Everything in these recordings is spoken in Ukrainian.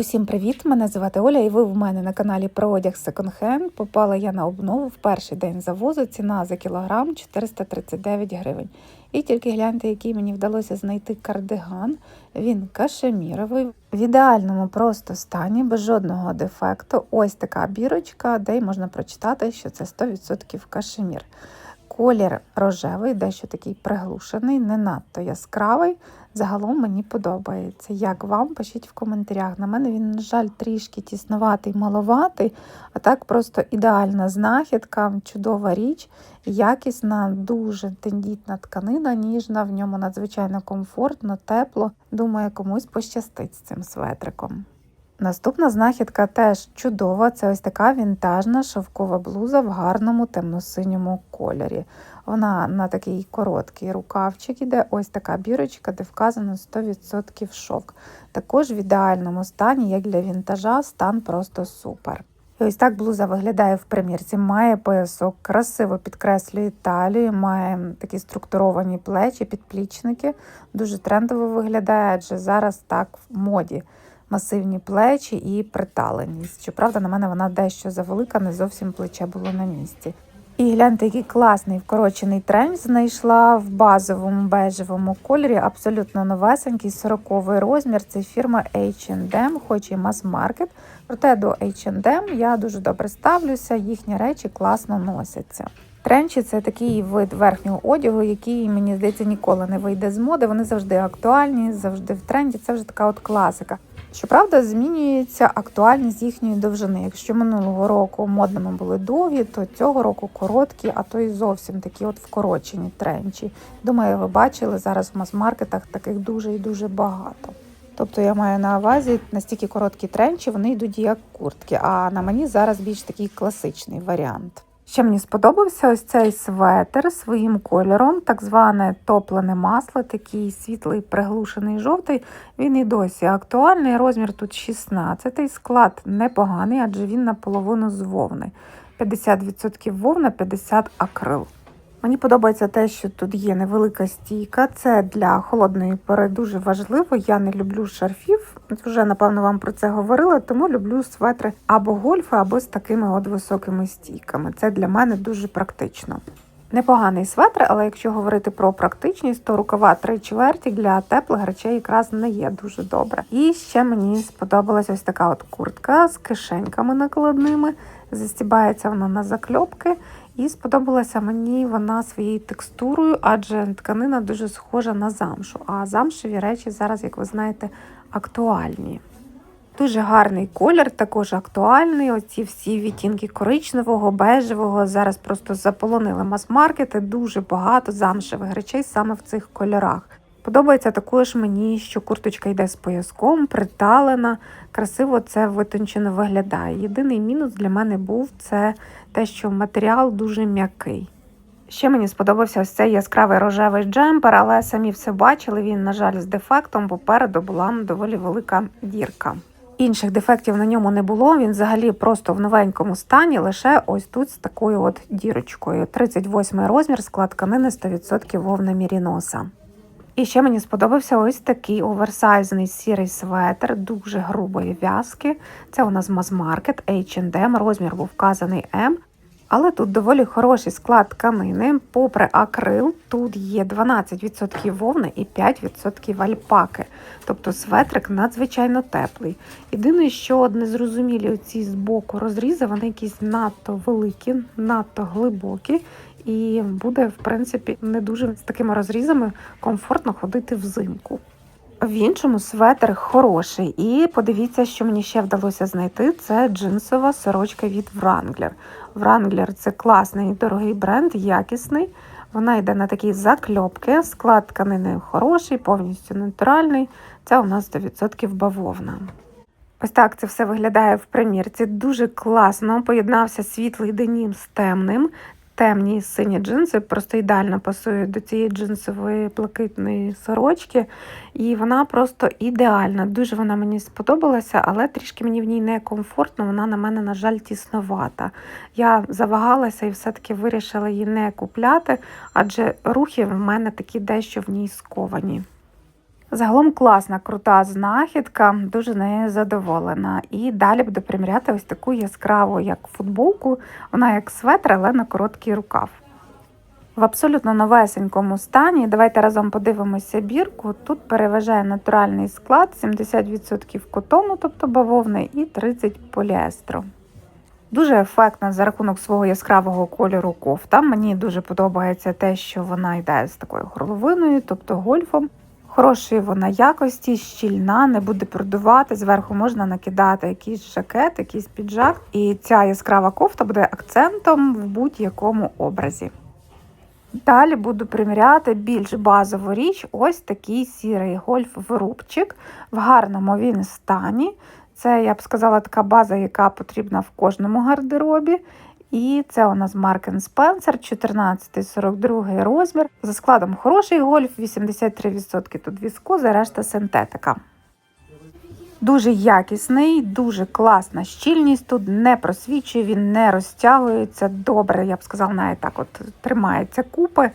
Усім привіт! Мене звати Оля, і ви в мене на каналі про одяг секонд-хенд. Попала я на обнову в перший день завозу. Ціна за кілограм 439 гривень. І тільки гляньте, який мені вдалося знайти кардиган. Він кашеміровий, в ідеальному просто стані, без жодного дефекту. Ось така бірочка, де й можна прочитати, що це 100% кашемір. Колір рожевий, дещо такий приглушений, не надто яскравий. Загалом мені подобається. Як вам? Пишіть в коментарях. На мене він, на жаль, трішки тіснуватий, маловатий, а так просто ідеальна знахідка, чудова річ, якісна, дуже тендітна тканина, ніжна, в ньому надзвичайно комфортно, тепло. Думаю, комусь пощастить з цим светриком. Наступна знахідка теж чудова. Це ось така вінтажна шовкова блуза в гарному темно-синьому кольорі. Вона на такий короткий рукавчик іде, ось така бірочка, де вказано 100% шовк. Також в ідеальному стані, як для вінтажа, стан просто супер. І ось так блуза виглядає в примірці. Має поясок, красиво підкреслює талію, має такі структуровані плечі, підплічники. Дуже трендово виглядає, адже зараз так в моді масивні плечі і приталеність. Щоправда, на мене вона дещо завелика, не зовсім плече було на місці. І гляньте, який класний вкорочений тренч знайшла в базовому бежевому кольорі, абсолютно новесенький, 40 розмір. Це фірма H&M, хоч і мас-маркет. Проте до H&M я дуже добре ставлюся, їхні речі класно носяться. Тренчі це такий вид верхнього одягу, який, мені здається, ніколи не вийде з моди. Вони завжди актуальні, завжди в тренді. Це вже така от класика. Щоправда, змінюється актуальність їхньої довжини. Якщо минулого року модними були довгі, то цього року короткі, а то й зовсім такі от вкорочені тренчі. Думаю, ви бачили зараз в мас-маркетах таких дуже і дуже багато. Тобто я маю на увазі настільки короткі тренчі, вони йдуть як куртки, а на мені зараз більш такий класичний варіант. Ще мені сподобався ось цей светр своїм кольором, так зване топлене масло, такий світлий приглушений жовтий. Він і досі актуальний. Розмір тут 16 склад непоганий, адже він наполовину з вовни. 50% вовна, 50% акрил. Мені подобається те, що тут є невелика стійка. Це для холодної пори дуже важливо. Я не люблю шарфів. Вже напевно вам про це говорила, тому люблю светри або гольфи, або з такими от високими стійками. Це для мене дуже практично. Непоганий светр, але якщо говорити про практичність, то рукава три чверті для теплих речей якраз не є дуже добре. І ще мені сподобалась ось така от куртка з кишеньками накладними. Застібається вона на закльопки. І сподобалася мені вона своєю текстурою, адже тканина дуже схожа на замшу. А замшеві речі зараз, як ви знаєте, актуальні. Дуже гарний колір, також актуальний. Оці всі відтінки коричневого, бежевого. Зараз просто заполонили мас-маркети, дуже багато замшевих речей саме в цих кольорах. Подобається також мені, що курточка йде з пояском, приталена, красиво це витончено виглядає. Єдиний мінус для мене був це те, що матеріал дуже м'який. Ще мені сподобався ось цей яскравий рожевий джемпер, але самі все бачили, він, на жаль, з дефектом, попереду була доволі велика дірка. Інших дефектів на ньому не було, він взагалі просто в новенькому стані, лише ось тут з такою от дірочкою. 38 розмір, склад тканини 100% вовна міріноса. І ще мені сподобався ось такий оверсайзний сірий светр, дуже грубої в'язки. Це у нас мазмаркет H&M, розмір був вказаний М. Але тут доволі хороший склад тканини. Попри акрил, тут є 12% вовни і 5% альпаки. Тобто светрик надзвичайно теплий. Єдине, що незрозумілі оці з боку розрізи, вони якісь надто великі, надто глибокі. І буде, в принципі, не дуже з такими розрізами комфортно ходити взимку. В іншому светр хороший. І подивіться, що мені ще вдалося знайти: це джинсова сорочка від Wrangler. Wrangler – це класний дорогий бренд, якісний. Вона йде на такі закльопки. Склад тканини хороший, повністю натуральний. Це у нас 100% бавовна. Ось так це все виглядає в примірці. Дуже класно. Поєднався світлий денім з темним темні сині джинси, просто ідеально пасують до цієї джинсової блакитної сорочки. І вона просто ідеальна. Дуже вона мені сподобалася, але трішки мені в ній некомфортно, вона на мене, на жаль, тісновата. Я завагалася і все-таки вирішила її не купляти, адже рухи в мене такі дещо в ній сковані. Загалом класна, крута знахідка, дуже нею задоволена. І далі буду приміряти ось таку яскраву, як футболку. Вона як светр, але на короткий рукав. В абсолютно новесенькому стані. Давайте разом подивимося бірку. Тут переважає натуральний склад, 70% котону, тобто бавовни, і 30% поліестру. Дуже ефектна за рахунок свого яскравого кольору кофта. Мені дуже подобається те, що вона йде з такою горловиною, тобто гольфом. Хорошої вона якості, щільна, не буде продувати. Зверху можна накидати якийсь жакет, якийсь піджак. І ця яскрава кофта буде акцентом в будь-якому образі. Далі буду приміряти більш базову річ, ось такий сірий гольф-вирубчик. В гарному він стані. Це, я б сказала, така база, яка потрібна в кожному гардеробі. І це у нас Mark Spencer, 14-42 розмір. За складом хороший гольф, 83% тут віскоза, решта синтетика. Дуже якісний, дуже класна щільність. Тут не просвічує, він не розтягується. Добре, я б сказала, навіть так от тримається купи.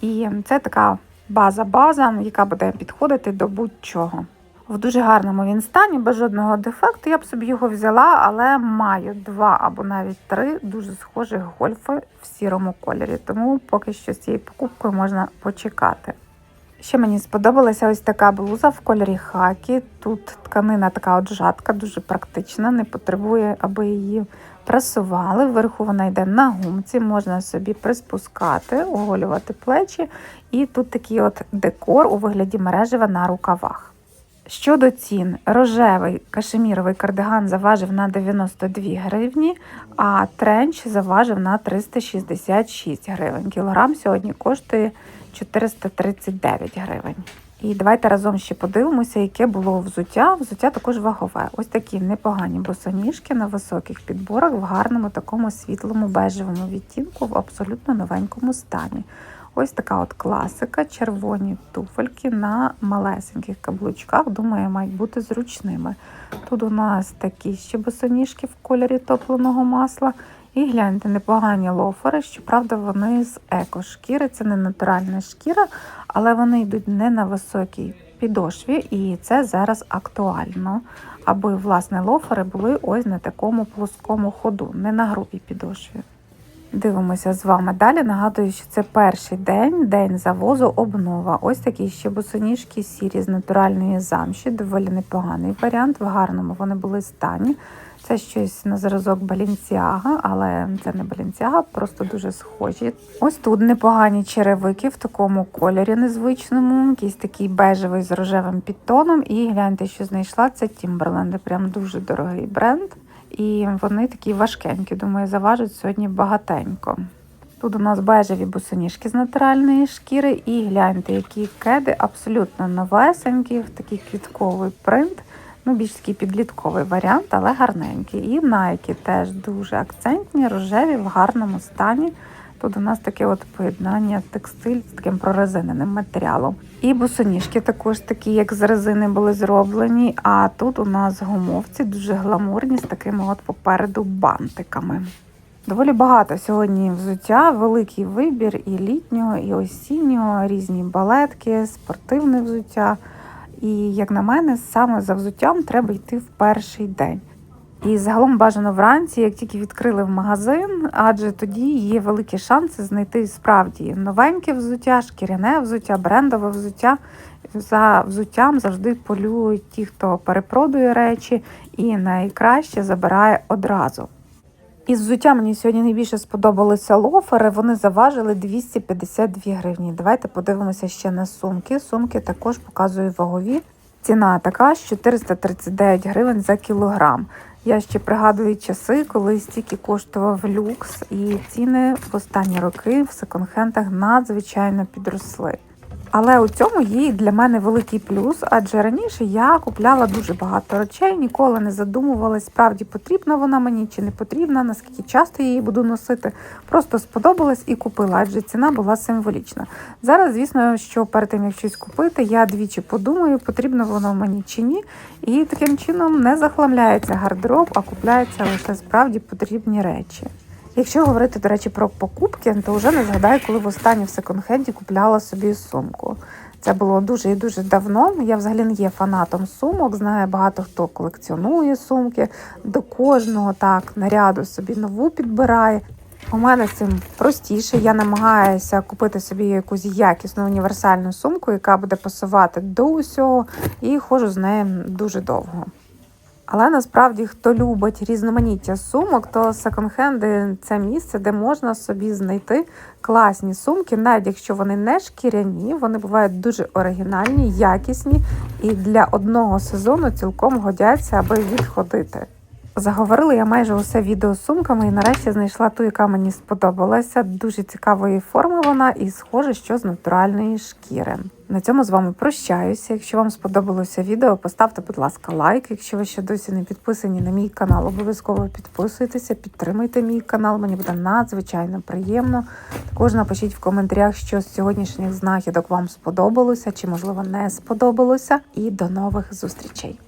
І це така база-база, яка буде підходити до будь-чого. В дуже гарному він стані, без жодного дефекту. Я б собі його взяла, але маю два або навіть три дуже схожих гольфи в сірому кольорі. Тому поки що з цією покупкою можна почекати. Ще мені сподобалася ось така блуза в кольорі хакі. Тут тканина така от жатка, дуже практична, не потребує, аби її прасували. Вверху вона йде на гумці, можна собі приспускати, оголювати плечі. І тут такий от декор у вигляді мережева на рукавах. Щодо цін, рожевий кашеміровий кардиган заважив на 92 гривні, а тренч заважив на 366 гривень. Кілограм сьогодні коштує 439 гривень. І давайте разом ще подивимося, яке було взуття. Взуття також вагове. Ось такі непогані босоніжки на високих підборах в гарному такому світлому бежевому відтінку в абсолютно новенькому стані. Ось така от класика, червоні туфельки на малесеньких каблучках, думаю, мають бути зручними. Тут у нас такі ще босоніжки в кольорі топленого масла. І гляньте, непогані лофери. Щоправда, вони з екошкіри, це не натуральна шкіра, але вони йдуть не на високій підошві, і це зараз актуально, аби власне лофери були ось на такому плоскому ходу, не на грубій підошві. Дивимося з вами далі. Нагадую, що це перший день, день завозу, обнова. Ось такі ще босоніжки сірі з натуральної замші. Доволі непоганий варіант. В гарному вони були стані. Це щось на зразок Балінсіага, але це не Балінсіага, просто дуже схожі. Ось тут непогані черевики в такому кольорі незвичному, якийсь такий бежевий з рожевим підтоном. І гляньте, що знайшла це Timberland, прям дуже дорогий бренд. І вони такі важкенькі, думаю, заважать сьогодні багатенько. Тут у нас бежеві босоніжки з натуральної шкіри, і гляньте, які кеди абсолютно новесенькі, в такий квітковий принт. Ну, більш такий підлітковий варіант, але гарненький. І найки теж дуже акцентні, рожеві, в гарному стані. Тут у нас таке от поєднання текстиль з таким прорезиненим матеріалом. І босоніжки також такі, як з резини, були зроблені. А тут у нас гумовці дуже гламурні з такими от попереду бантиками. Доволі багато сьогодні взуття, великий вибір і літнього, і осіннього, різні балетки, спортивне взуття. І, як на мене, саме за взуттям треба йти в перший день. І загалом бажано вранці, як тільки відкрили в магазин, адже тоді є великі шанси знайти справді новеньке взуття, шкіряне взуття, брендове взуття. За взуттям завжди полюють ті, хто перепродує речі, і найкраще забирає одразу. Із взуття мені сьогодні найбільше сподобалися лофери. Вони заважили 252 гривні. Давайте подивимося ще на сумки. Сумки також показую вагові. Ціна така 439 гривень за кілограм. Я ще пригадую часи, коли стільки коштував люкс, і ціни в останні роки в секонд-хендах надзвичайно підросли. Але у цьому є для мене великий плюс, адже раніше я купляла дуже багато речей, ніколи не задумувалась, справді потрібна вона мені чи не потрібна, наскільки часто я її буду носити. Просто сподобалась і купила, адже ціна була символічна. Зараз, звісно, що перед тим як щось купити, я двічі подумаю, потрібно воно мені чи ні. І таким чином не захламляється гардероб, а купляються лише справді потрібні речі. Якщо говорити, до речі, про покупки, то вже не згадаю, коли в останній в секонд-хенді купляла собі сумку. Це було дуже і дуже давно. Я взагалі не є фанатом сумок. Знаю, багато хто колекціонує сумки. До кожного так наряду собі нову підбирає. У мене з цим простіше. Я намагаюся купити собі якусь якісну універсальну сумку, яка буде пасувати до усього, і ходжу з нею дуже довго. Але насправді, хто любить різноманіття сумок, то секонд-хенди це місце, де можна собі знайти класні сумки, навіть якщо вони не шкіряні, вони бувають дуже оригінальні, якісні і для одного сезону цілком годяться, аби відходити. Заговорила я майже усе відео з сумками і нарешті знайшла ту, яка мені сподобалася. Дуже цікавої форми вона і схоже, що з натуральної шкіри. На цьому з вами прощаюся. Якщо вам сподобалося відео, поставте, будь ласка, лайк. Якщо ви ще досі не підписані на мій канал, обов'язково підписуйтеся, підтримуйте мій канал. Мені буде надзвичайно приємно. Також напишіть в коментарях, що з сьогоднішніх знахідок вам сподобалося чи, можливо, не сподобалося. І до нових зустрічей!